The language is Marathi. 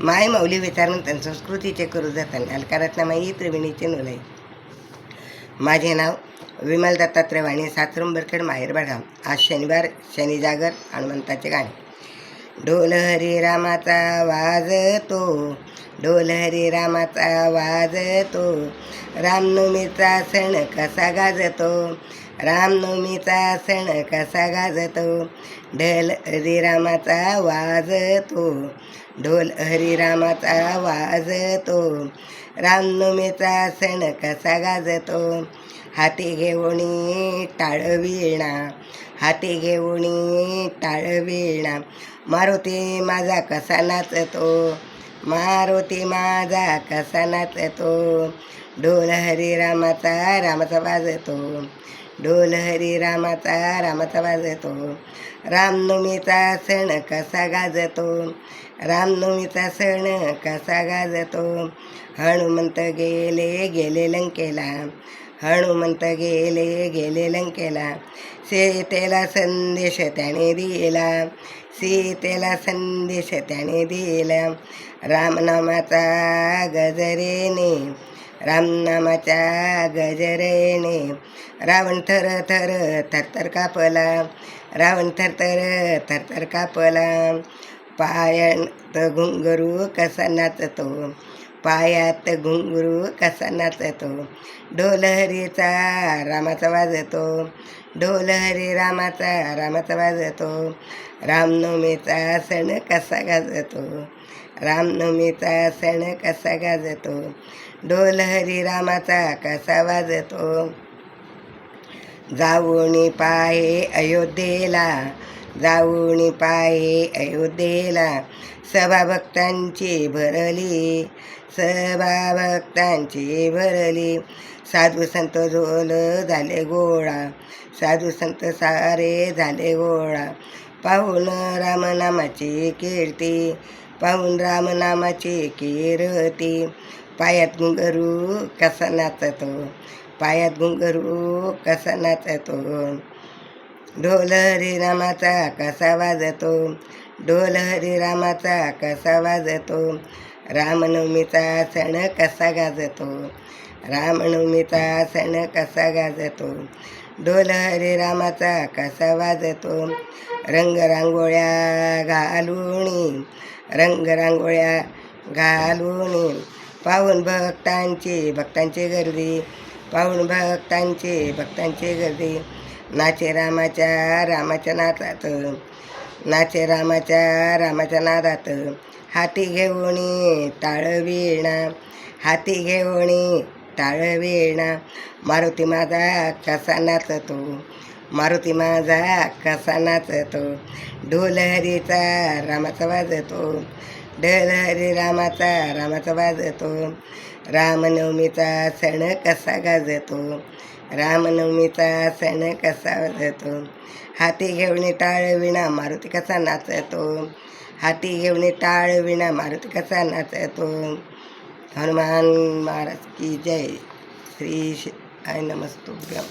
माय मौली विचारनंतर संस्कृतीचे करू जाताना. अलकारातनामाई त्रिवेणीचे नोलाई. माझे नाव विमल दत्तात्रय वाणी सातरंबरखेड माहेर बडगाव आज शनिवार शनी जागर हनुमंताचे गाणे. ढोल हरी रामाचा वाजतो. ढोल हरी रामाचा वाजतो रामनवमीचा सण कसा गाजतो? रामनवमीचा सण कसा गाजतो? ढोल हरिरामाचा वाजतो ढोल हरिरामाचा वाजतो रामनवमीचा सण कसा गाजतो? हाती घेऊणी टाळविणा. हाती घेऊणी टाळविणा. मारुती माझा कसा नाचतो? मारुती माझा कसा नाचतो ढोल हरिरामाचा रामाचा वाजतो ढोल हरिरामाचा रामाचा वाजतो रामनवमीचा सण कसा गाजतो? रामनवमीचा सण कसा गाजतो? हनुमंत गेले गेले लंकेला. हनुमंत गेले गेले लंकेला सीतेला संदेश त्याने दिला सीतेला संदेश त्याने दिला रामनामाचा गजरेने रामनामाच्या गजरेने रावण थर थर थरथर कापला रावण थरथर थरथर कापला पायण घुंगरू कसा नाचतो पायात घुंगरू कसा नाचतो. ढोल हरीचा रामाचा वाजतो. ढोल हरी रामाचा रामाचा वाजतो. रामनवमीचा सण कसा गाजतो. रामनवमीचा सण कसा गाजतो. ढोल हरी रामाचा कसा वाजतो. जाऊनी पाहे अयोध्येला जाऊन पाहे अयोध्येला. सभा भक्तांची भरली. सभा भक्तांची भरली. साधू संत झोल झाले गोळा. साधू संत सारे झाले गोळा. पाहून रामनामाची कीर्ती. पाहून रामनामाची कीरती. पायात घुंगरू कसा नाचतो? पायात घुंगरू कसा नाचतो? ढोल हरिरामाचा कसा वाजतो? ढोल हरिरामाचा कसा वाजतो? रामनवमीचा सण कसा गाजतो? रामनवमीचा सण कसा गाजतो? ढोल हरिरामाचा कसा वाजतो? रंगरांगोळ्या घालून रंगरांगोळ्या घालून. पाहून भक्तांची भक्तांची गर्दी. पाहून भक्तांची भक्तांची गर्दी. नाचे रामाच्या रामाच्या नादात नाचे रामाच्या रामाच्या नादात. हाती घेऊनी ताळवीणा हाती घेऊनी ताळवीणा मारुती माझा कसा नाचतो? मारुती माझा कसा नाचतो? ढोलहरीचा रामाचा वाजतो. ढल हरी रामाचा रामाचा वाजतो रामनवमीचा सण कसा गाजतो. रामनवमीचा सण कसा वाजतो. हाती घेऊन टाळ विणा मारुती कसा नाचतो. हाती घेऊन टाळ विणा मारुती कसा नाचतो. हनुमान महाराज की जय. श्री श- आय नमस्तुभ्यम.